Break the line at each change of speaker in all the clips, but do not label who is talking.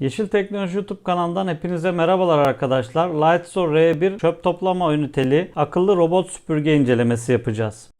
Yeşil Teknoloji YouTube kanalından hepinize merhabalar arkadaşlar. Lightso R1 çöp toplama üniteli akıllı robot süpürge incelemesi yapacağız.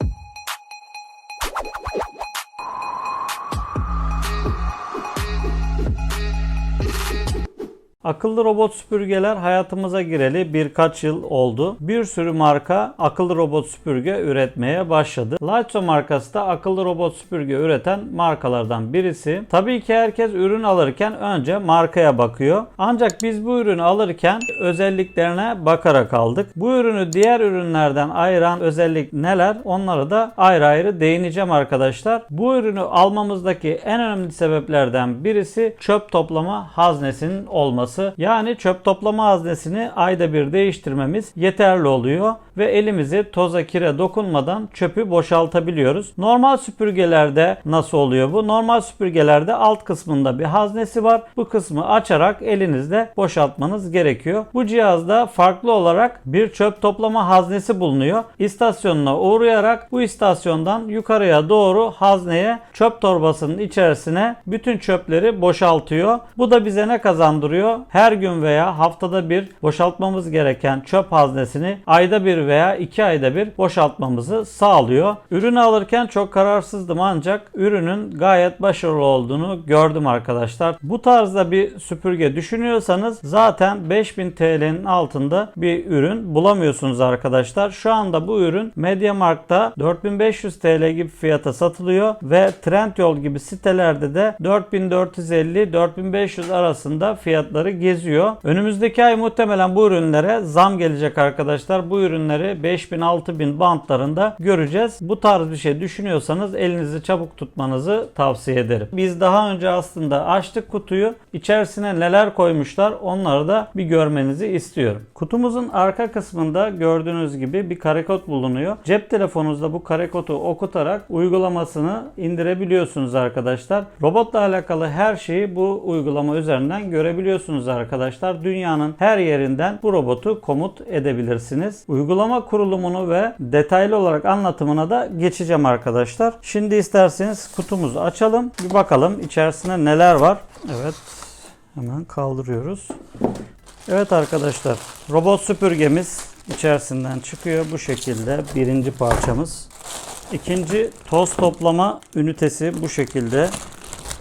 Akıllı robot süpürgeler hayatımıza gireli birkaç yıl oldu. Bir sürü marka akıllı robot süpürge üretmeye başladı. Lightso markası da akıllı robot süpürge üreten markalardan birisi. Tabii ki herkes ürün alırken önce markaya bakıyor. Ancak biz bu ürünü alırken özelliklerine bakarak aldık. Bu ürünü diğer ürünlerden ayıran özellik neler? Onları da ayrı ayrı değineceğim arkadaşlar. Bu ürünü almamızdaki en önemli sebeplerden birisi çöp toplama haznesinin olması. Yani çöp toplama haznesini ayda bir değiştirmemiz yeterli oluyor ve elimizi toza kire dokunmadan çöpü boşaltabiliyoruz. Normal süpürgelerde nasıl oluyor bu? Normal süpürgelerde alt kısmında bir haznesi var. Bu kısmı açarak elinizle boşaltmanız gerekiyor. Bu cihazda farklı olarak bir çöp toplama haznesi bulunuyor. İstasyonuna uğrayarak bu istasyondan yukarıya doğru hazneye çöp torbasının içerisine bütün çöpleri boşaltıyor. Bu da bize ne kazandırıyor? Her gün veya haftada bir boşaltmamız gereken çöp haznesini ayda bir veya iki ayda bir boşaltmamızı sağlıyor. Ürünü alırken çok kararsızdım ancak ürünün gayet başarılı olduğunu gördüm arkadaşlar. Bu tarzda bir süpürge düşünüyorsanız zaten 5000 TL'nin altında bir ürün bulamıyorsunuz arkadaşlar. Şu anda bu ürün MediaMarkt'ta 4500 TL gibi fiyata satılıyor ve Trendyol gibi sitelerde de 4450-4500 arasında fiyatları geziyor. Önümüzdeki ay muhtemelen bu ürünlere zam gelecek arkadaşlar. Bu ürünleri 5000-6000 bantlarında göreceğiz. Bu tarz bir şey düşünüyorsanız elinizi çabuk tutmanızı tavsiye ederim. Biz daha önce aslında açtık kutuyu. İçerisine neler koymuşlar onları da bir görmenizi istiyorum. Kutumuzun arka kısmında gördüğünüz gibi bir karekod bulunuyor. Cep telefonunuzda bu karekodu okutarak uygulamasını indirebiliyorsunuz arkadaşlar. Robotla alakalı her şeyi bu uygulama üzerinden görebiliyorsunuz arkadaşlar. Dünyanın her yerinden bu robotu komut edebilirsiniz. Uygulama kurulumunu ve detaylı olarak anlatımına da geçeceğim arkadaşlar. Şimdi isterseniz kutumuzu açalım. Bir bakalım içerisinde neler var. Evet. Hemen kaldırıyoruz. Evet arkadaşlar. Robot süpürgemiz içerisinden çıkıyor. Bu şekilde birinci parçamız. İkinci toz toplama ünitesi bu şekilde.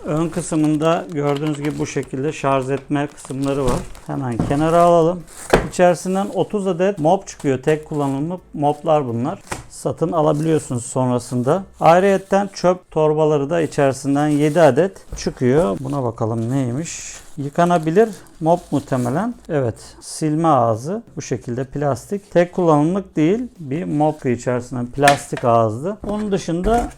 Ön kısmında gördüğünüz gibi bu şekilde şarj etme kısımları var. Hemen kenara alalım. İçerisinden 30 adet mop çıkıyor. Tek kullanımlı moplar bunlar. Satın alabiliyorsunuz sonrasında. Ayrıyetten çöp torbaları da içerisinden 7 adet çıkıyor. Buna bakalım neymiş. Yıkanabilir mop muhtemelen. Evet silme ağzı bu şekilde plastik. Tek kullanımlık değil bir mop içerisinden plastik ağızlı. Onun dışında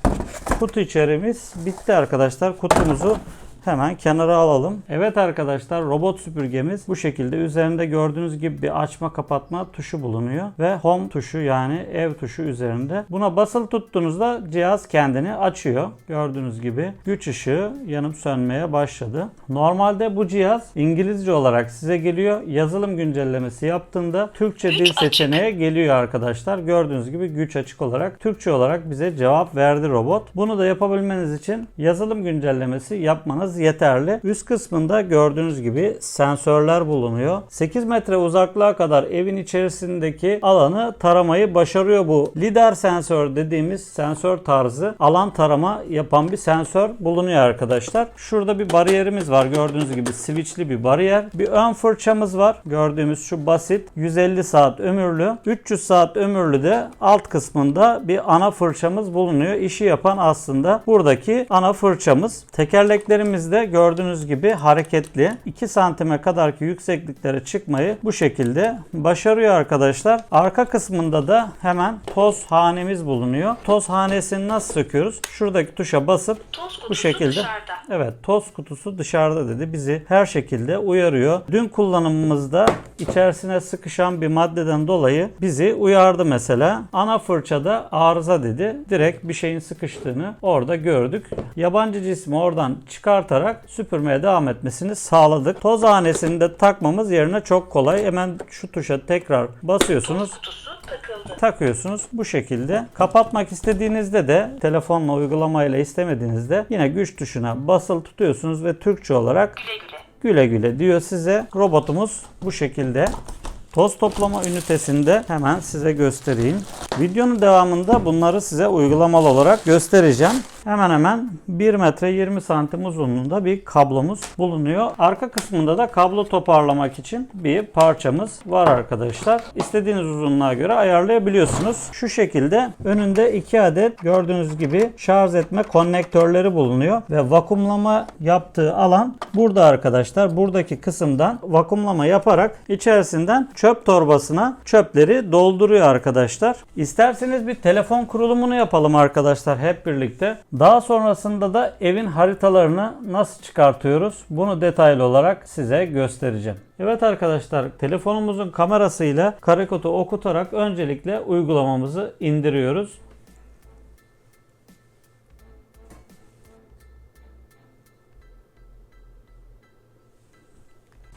kutu içerimiz bitti arkadaşlar. Kutumuzu Hemen kenara alalım. Evet arkadaşlar robot süpürgemiz bu şekilde üzerinde gördüğünüz gibi bir açma kapatma tuşu bulunuyor ve home tuşu yani ev tuşu üzerinde. Buna basılı tuttuğunuzda cihaz kendini açıyor. Gördüğünüz gibi güç ışığı yanıp sönmeye başladı. Normalde bu cihaz İngilizce olarak size geliyor. Yazılım güncellemesi yaptığında Türkçe dil seçeneği geliyor arkadaşlar. Gördüğünüz gibi güç açık olarak Türkçe olarak bize cevap verdi robot. Bunu da yapabilmeniz için yazılım güncellemesi yapmanız yeterli. Üst kısmında gördüğünüz gibi sensörler bulunuyor. 8 metre uzaklığa kadar evin içerisindeki alanı taramayı başarıyor bu. Lidar sensör dediğimiz sensör tarzı alan tarama yapan bir sensör bulunuyor arkadaşlar. Şurada bir bariyerimiz var. Gördüğünüz gibi switchli bir bariyer. Bir ön fırçamız var. Gördüğümüz şu basit 150 saat ömürlü. 300 saat ömürlü de alt kısmında bir ana fırçamız bulunuyor. İşi yapan aslında buradaki ana fırçamız. Tekerleklerimiz de gördüğünüz gibi hareketli. 2 santime kadarki yüksekliklere çıkmayı bu şekilde başarıyor arkadaşlar. Arka kısmında da hemen toz hanemiz bulunuyor. Toz hanesini nasıl söküyoruz? Şuradaki tuşa basıp bu şekilde.
dışarıda.
Evet toz kutusu dışarıda dedi. Bizi her şekilde uyarıyor. Dün kullanımımızda içerisine sıkışan bir maddeden dolayı bizi uyardı mesela. Ana fırçada arıza dedi. Direkt bir şeyin sıkıştığını orada gördük. Yabancı cismi oradan çıkartarak süpürmeye devam etmesini sağladık. Toz hanesini de takmamız yerine çok kolay. Hemen şu tuşa tekrar basıyorsunuz
takıldı.
takıyorsunuz bu şekilde. Kapatmak istediğinizde de telefonla uygulamayla istemediğinizde yine güç tuşuna basılı tutuyorsunuz ve Türkçe olarak
Güle güle.
güle güle diyor size. Robotumuz bu şekilde. Toz toplama ünitesinde hemen size göstereyim. Videonun devamında bunları size uygulamalı olarak göstereceğim. Hemen hemen 1 metre 20 santim uzunluğunda bir kablomuz bulunuyor. Arka kısmında da kablo toparlamak için bir parçamız var arkadaşlar. İstediğiniz uzunluğa göre ayarlayabiliyorsunuz. Şu şekilde önünde 2 adet gördüğünüz gibi şarj etme konnektörleri bulunuyor ve vakumlama yaptığı alan burada arkadaşlar. Buradaki kısımdan vakumlama yaparak içerisinden çöp torbasına çöpleri dolduruyor arkadaşlar. İsterseniz bir telefon kurulumunu yapalım arkadaşlar hep birlikte. Daha sonrasında da evin haritalarını nasıl çıkartıyoruz bunu detaylı olarak size göstereceğim. Evet arkadaşlar telefonumuzun kamerasıyla karekodu okutarak öncelikle uygulamamızı indiriyoruz.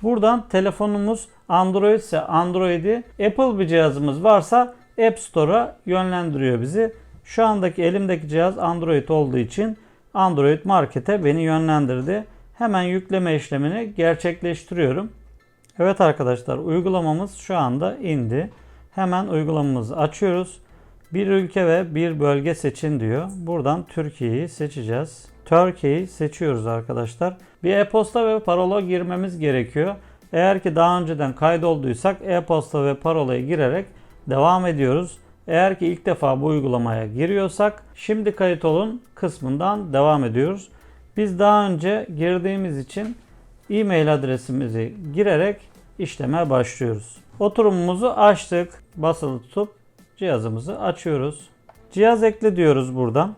Buradan telefonumuz Android ise Android'i, Apple bir cihazımız varsa App Store'a yönlendiriyor bizi. Şu andaki elimdeki cihaz Android olduğu için Android Market'e beni yönlendirdi. Hemen yükleme işlemini gerçekleştiriyorum. Evet arkadaşlar uygulamamız şu anda indi. Hemen uygulamamızı açıyoruz. Bir ülke ve bir bölge seçin diyor. Buradan Türkiye'yi seçeceğiz. Türkiye'yi seçiyoruz arkadaşlar. Bir e-posta ve parola girmemiz gerekiyor. Eğer ki daha önceden kaydolduysak e-posta ve parolayı girerek devam ediyoruz. Eğer ki ilk defa bu uygulamaya giriyorsak şimdi kayıt olun kısmından devam ediyoruz. Biz daha önce girdiğimiz için e-mail adresimizi girerek işleme başlıyoruz. Oturumumuzu açtık. Basılı tutup cihazımızı açıyoruz. Cihaz ekle diyoruz buradan.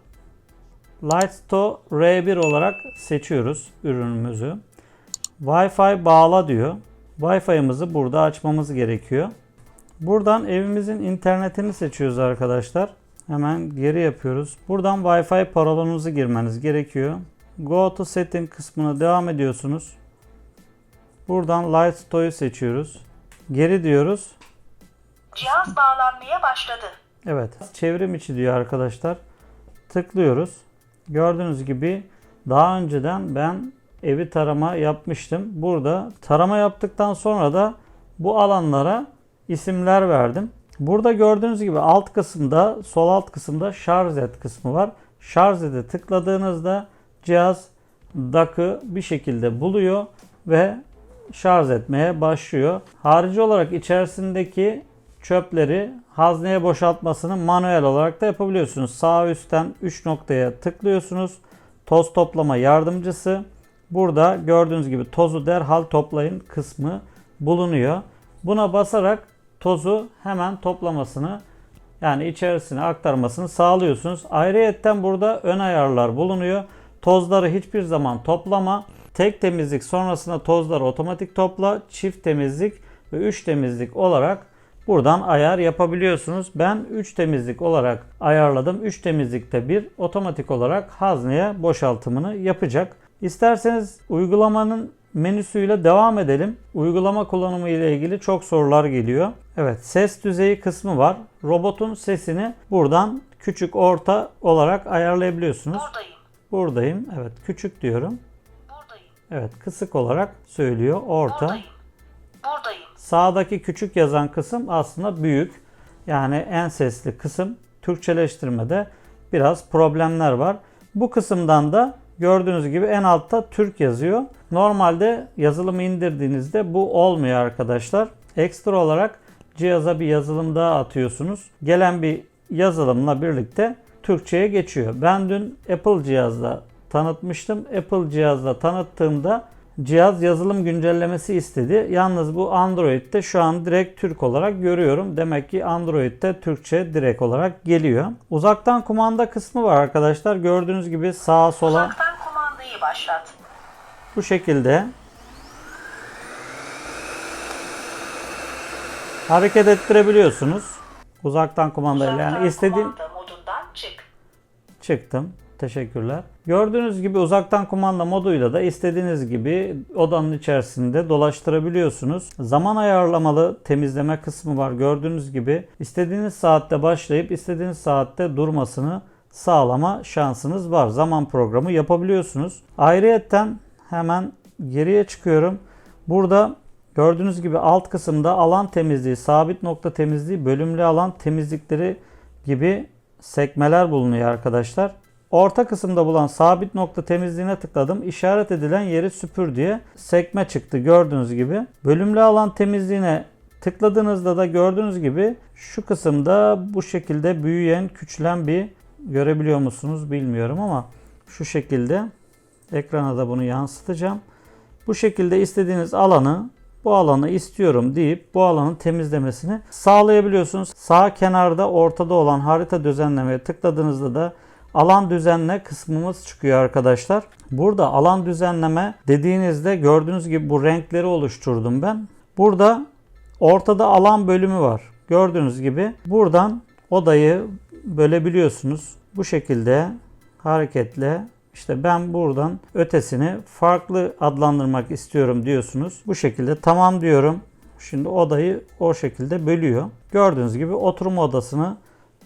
Lightsto R1 olarak seçiyoruz ürünümüzü. Wi-Fi bağla diyor. Wi-Fi'mizi burada açmamız gerekiyor. Buradan evimizin internetini seçiyoruz arkadaşlar. Hemen geri yapıyoruz. Buradan Wi-Fi parolonunuzu girmeniz gerekiyor. Go to setting kısmına devam ediyorsunuz. Buradan Lightsto'yu seçiyoruz. Geri diyoruz.
Cihaz bağlanmaya başladı.
Evet. Çevrim içi diyor arkadaşlar. Tıklıyoruz. Gördüğünüz gibi daha önceden ben evi tarama yapmıştım. Burada tarama yaptıktan sonra da bu alanlara isimler verdim. Burada gördüğünüz gibi alt kısımda, sol alt kısımda şarj et kısmı var. Şarj ete tıkladığınızda cihaz DAC'ı bir şekilde buluyor ve şarj etmeye başlıyor. Harici olarak içerisindeki çöpleri hazneye boşaltmasını manuel olarak da yapabiliyorsunuz. Sağ üstten 3 noktaya tıklıyorsunuz. Toz toplama yardımcısı. Burada gördüğünüz gibi tozu derhal toplayın kısmı bulunuyor. Buna basarak tozu hemen toplamasını yani içerisine aktarmasını sağlıyorsunuz. Ayrıyetten burada ön ayarlar bulunuyor. Tozları hiçbir zaman toplama. Tek temizlik sonrasında tozları otomatik topla. Çift temizlik ve 3 temizlik olarak buradan ayar yapabiliyorsunuz. Ben 3 temizlik olarak ayarladım. 3 temizlikte bir otomatik olarak hazneye boşaltımını yapacak. İsterseniz uygulamanın menüsüyle devam edelim. Uygulama kullanımı ile ilgili çok sorular geliyor. Evet ses düzeyi kısmı var. Robotun sesini buradan küçük orta olarak ayarlayabiliyorsunuz.
Buradayım.
Buradayım. Evet küçük diyorum.
Buradayım.
Evet kısık olarak söylüyor. Orta.
Buradayım.
Sağdaki küçük yazan kısım aslında büyük. Yani en sesli kısım Türkçeleştirmede biraz problemler var. Bu kısımdan da gördüğünüz gibi en altta Türk yazıyor. Normalde yazılımı indirdiğinizde bu olmuyor arkadaşlar. Ekstra olarak cihaza bir yazılım daha atıyorsunuz. Gelen bir yazılımla birlikte Türkçe'ye geçiyor. Ben dün Apple cihazda tanıtmıştım. Apple cihazda tanıttığımda cihaz yazılım güncellemesi istedi. Yalnız bu Android'de şu an direkt Türk olarak görüyorum. Demek ki Android'de Türkçe direkt olarak geliyor. Uzaktan kumanda kısmı var arkadaşlar. Gördüğünüz gibi sağa sola
Uzaktan kumandayı başlat.
bu şekilde hareket ettirebiliyorsunuz. Uzaktan kumandayla
Uzaktan
yani istediğim
kumanda modundan çık.
Çıktım. Teşekkürler. Gördüğünüz gibi uzaktan kumanda moduyla da istediğiniz gibi odanın içerisinde dolaştırabiliyorsunuz. Zaman ayarlamalı temizleme kısmı var. Gördüğünüz gibi istediğiniz saatte başlayıp istediğiniz saatte durmasını sağlama şansınız var. Zaman programı yapabiliyorsunuz. Ayrıyetten hemen geriye çıkıyorum. Burada gördüğünüz gibi alt kısımda alan temizliği, sabit nokta temizliği, bölümlü alan temizlikleri gibi sekmeler bulunuyor arkadaşlar. Orta kısımda bulan sabit nokta temizliğine tıkladım. İşaret edilen yeri süpür diye sekme çıktı gördüğünüz gibi. Bölümlü alan temizliğine tıkladığınızda da gördüğünüz gibi şu kısımda bu şekilde büyüyen, küçülen bir görebiliyor musunuz bilmiyorum ama şu şekilde ekrana da bunu yansıtacağım. Bu şekilde istediğiniz alanı bu alanı istiyorum deyip bu alanın temizlemesini sağlayabiliyorsunuz. Sağ kenarda ortada olan harita düzenlemeye tıkladığınızda da alan düzenle kısmımız çıkıyor arkadaşlar. Burada alan düzenleme dediğinizde gördüğünüz gibi bu renkleri oluşturdum ben. Burada ortada alan bölümü var. Gördüğünüz gibi buradan odayı bölebiliyorsunuz. Bu şekilde hareketle işte ben buradan ötesini farklı adlandırmak istiyorum diyorsunuz. Bu şekilde tamam diyorum. Şimdi odayı o şekilde bölüyor. Gördüğünüz gibi oturma odasını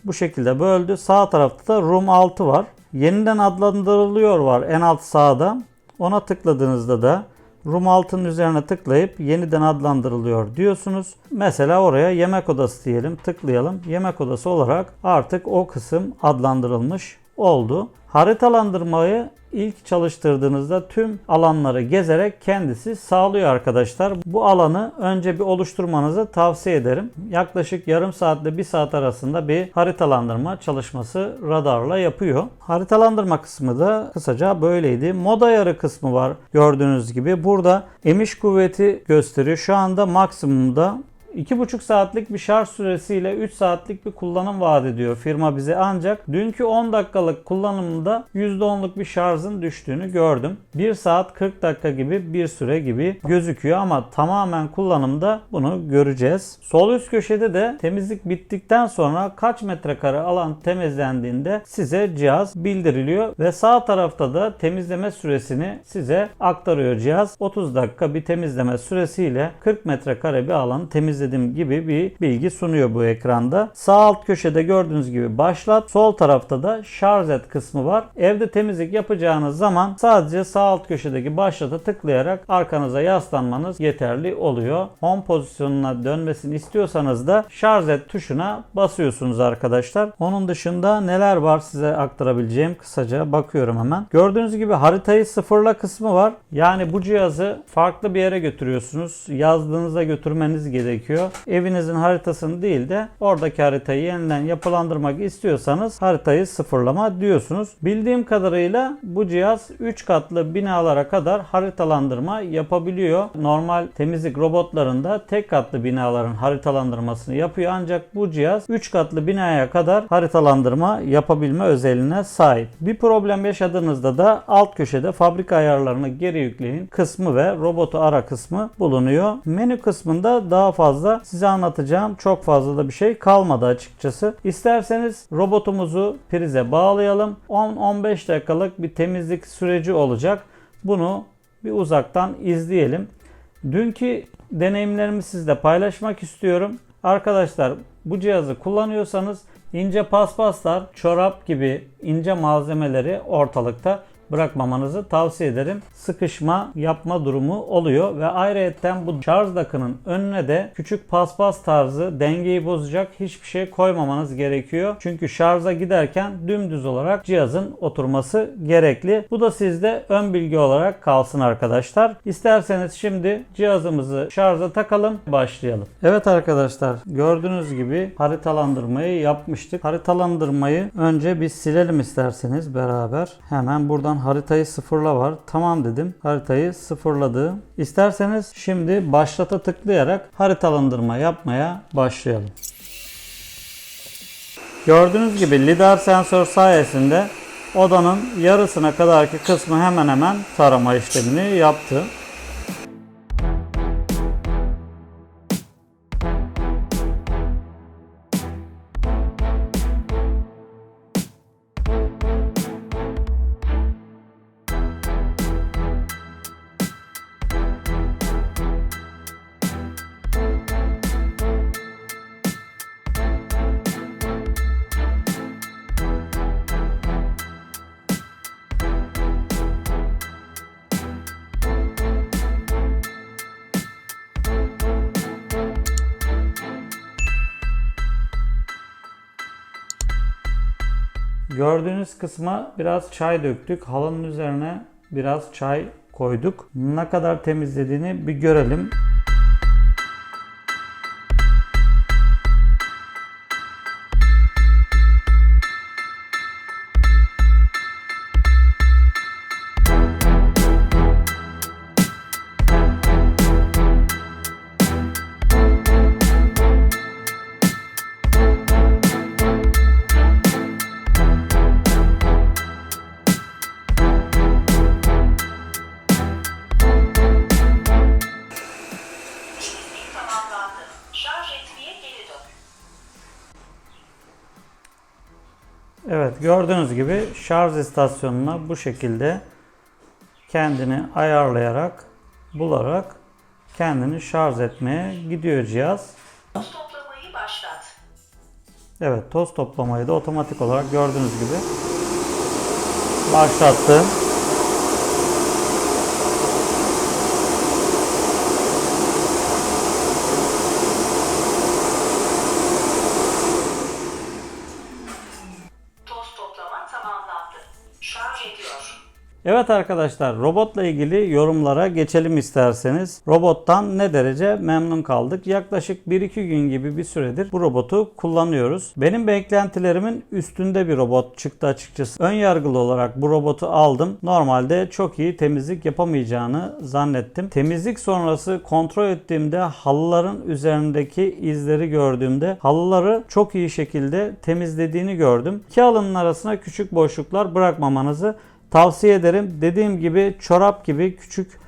bu şekilde böldü. Sağ tarafta da room 6 var. Yeniden adlandırılıyor var en alt sağda. Ona tıkladığınızda da room 6'nın üzerine tıklayıp yeniden adlandırılıyor diyorsunuz. Mesela oraya yemek odası diyelim. Tıklayalım. Yemek odası olarak artık o kısım adlandırılmış oldu. Haritalandırmayı ilk çalıştırdığınızda tüm alanları gezerek kendisi sağlıyor arkadaşlar. Bu alanı önce bir oluşturmanızı tavsiye ederim. Yaklaşık yarım saatle bir saat arasında bir haritalandırma çalışması radarla yapıyor. Haritalandırma kısmı da kısaca böyleydi. Mod ayarı kısmı var gördüğünüz gibi. Burada emiş kuvveti gösteriyor. Şu anda maksimumda 2,5 saatlik bir şarj süresiyle 3 saatlik bir kullanım vaat ediyor firma bize ancak dünkü 10 dakikalık kullanımında %10'luk bir şarjın düştüğünü gördüm. 1 saat 40 dakika gibi bir süre gibi gözüküyor ama tamamen kullanımda bunu göreceğiz. Sol üst köşede de temizlik bittikten sonra kaç metrekare alan temizlendiğinde size cihaz bildiriliyor ve sağ tarafta da temizleme süresini size aktarıyor cihaz. 30 dakika bir temizleme süresiyle 40 metrekare bir alanı temizlediğim gibi bir bilgi sunuyor bu ekranda. Sağ alt köşede gördüğünüz gibi başlat. Sol tarafta da şarj et kısmı var. Evde temizlik yapacağınız zaman sadece sağ alt köşedeki başlata tıklayarak arkanıza yaslanmanız yeterli oluyor. Home pozisyonuna dönmesini istiyorsanız da şarj et tuşuna basıyorsunuz arkadaşlar. Onun dışında neler var size aktarabileceğim kısaca bakıyorum hemen. Gördüğünüz gibi haritayı sıfırla kısmı var. Yani bu cihazı farklı bir yere götürüyorsunuz. Yazdığınızda götürmeniz gerekiyor. Evinizin haritasını değil de oradaki haritayı yeniden yapılandırmak istiyorsanız haritayı sıfırlama diyorsunuz. Bildiğim kadarıyla bu cihaz 3 katlı binalara kadar haritalandırma yapabiliyor. Normal temizlik robotlarında tek katlı binaların haritalandırmasını yapıyor ancak bu cihaz 3 katlı binaya kadar haritalandırma yapabilme özelliğine sahip. Bir problem yaşadığınızda da alt köşede fabrika ayarlarını geri yükleyin kısmı ve robotu ara kısmı bulunuyor. Menü kısmında daha fazla size anlatacağım çok fazla da bir şey kalmadı açıkçası. İsterseniz robotumuzu prize bağlayalım. 10-15 dakikalık bir temizlik süreci olacak. Bunu bir uzaktan izleyelim. Dünkü deneyimlerimi sizle paylaşmak istiyorum. Arkadaşlar bu cihazı kullanıyorsanız ince paspaslar, çorap gibi ince malzemeleri ortalıkta bırakmamanızı tavsiye ederim. Sıkışma yapma durumu oluyor ve ayrıyetten bu şarj dakının önüne de küçük paspas tarzı dengeyi bozacak hiçbir şey koymamanız gerekiyor. Çünkü şarja giderken dümdüz olarak cihazın oturması gerekli. Bu da sizde ön bilgi olarak kalsın arkadaşlar. İsterseniz şimdi cihazımızı şarja takalım, başlayalım. Evet arkadaşlar gördüğünüz gibi haritalandırmayı yapmıştık. Haritalandırmayı önce bir silelim isterseniz beraber. Hemen buradan haritayı sıfırla var. Tamam dedim. Haritayı sıfırladı. İsterseniz şimdi başlata tıklayarak haritalandırma yapmaya başlayalım. Gördüğünüz gibi lidar sensör sayesinde odanın yarısına kadarki kısmı hemen hemen tarama işlemini yaptı. Gördüğünüz kısma biraz çay döktük. Halının üzerine biraz çay koyduk. Ne kadar temizlediğini bir görelim.
Şarj etmeye geri dön.
Evet gördüğünüz gibi şarj istasyonuna bu şekilde kendini ayarlayarak bularak kendini şarj etmeye gidiyor cihaz.
Toz toplamayı başlat.
Evet toz toplamayı da otomatik olarak gördüğünüz gibi başlattı. Evet arkadaşlar robotla ilgili yorumlara geçelim isterseniz. Robottan ne derece memnun kaldık? Yaklaşık 1-2 gün gibi bir süredir bu robotu kullanıyoruz. Benim beklentilerimin üstünde bir robot çıktı açıkçası. Ön yargılı olarak bu robotu aldım. Normalde çok iyi temizlik yapamayacağını zannettim. Temizlik sonrası kontrol ettiğimde halıların üzerindeki izleri gördüğümde halıları çok iyi şekilde temizlediğini gördüm. İki halının arasına küçük boşluklar bırakmamanızı Tavsiye ederim. Dediğim gibi çorap gibi küçük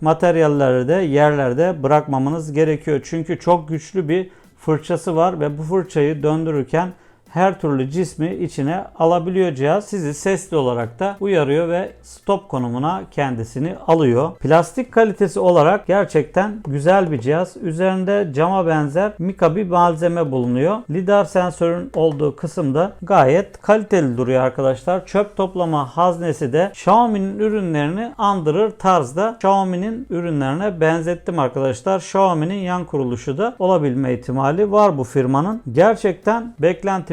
materyalleri de yerlerde bırakmamanız gerekiyor. Çünkü çok güçlü bir fırçası var ve bu fırçayı döndürürken her türlü cismi içine alabiliyor cihaz. Sizi sesli olarak da uyarıyor ve stop konumuna kendisini alıyor. Plastik kalitesi olarak gerçekten güzel bir cihaz. Üzerinde cama benzer mika bir malzeme bulunuyor. Lidar sensörün olduğu kısımda gayet kaliteli duruyor arkadaşlar. Çöp toplama haznesi de Xiaomi'nin ürünlerini andırır tarzda Xiaomi'nin ürünlerine benzettim arkadaşlar. Xiaomi'nin yan kuruluşu da olabilme ihtimali var bu firmanın. Gerçekten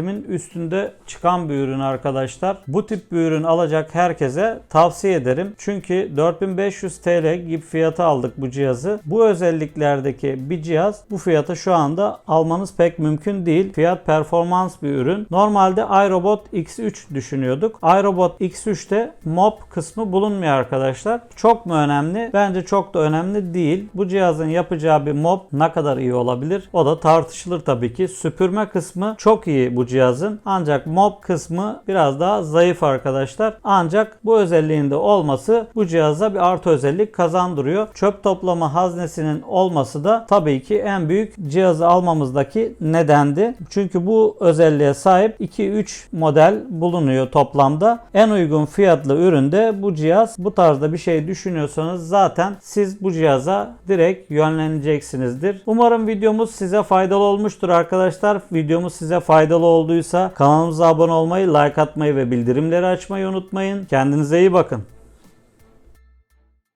beklentimin üstünde çıkan bir ürün arkadaşlar. Bu tip bir ürün alacak herkese tavsiye ederim. Çünkü 4500 TL gibi fiyata aldık bu cihazı. Bu özelliklerdeki bir cihaz bu fiyata şu anda almanız pek mümkün değil. Fiyat performans bir ürün. Normalde iRobot X3 düşünüyorduk. iRobot X3'te mop kısmı bulunmuyor arkadaşlar. Çok mu önemli? Bence çok da önemli değil. Bu cihazın yapacağı bir mop ne kadar iyi olabilir? O da tartışılır tabii ki. Süpürme kısmı çok iyi bu cihazın. Ancak mop kısmı biraz daha zayıf arkadaşlar. Ancak bu özelliğinde olması bu cihaza bir artı özellik kazandırıyor. Çöp toplama haznesinin olması da tabii ki en büyük cihazı almamızdaki nedendi. Çünkü bu özelliğe sahip 2-3 model bulunuyor toplamda. En uygun fiyatlı üründe bu cihaz. Bu tarzda bir şey düşünüyorsanız zaten siz bu cihaza direkt yönleneceksinizdir. Umarım videomuz size faydalı olmuştur arkadaşlar. Videomuz size faydalı olduysa kanalımıza abone olmayı, like atmayı ve bildirimleri açmayı unutmayın. Kendinize iyi bakın.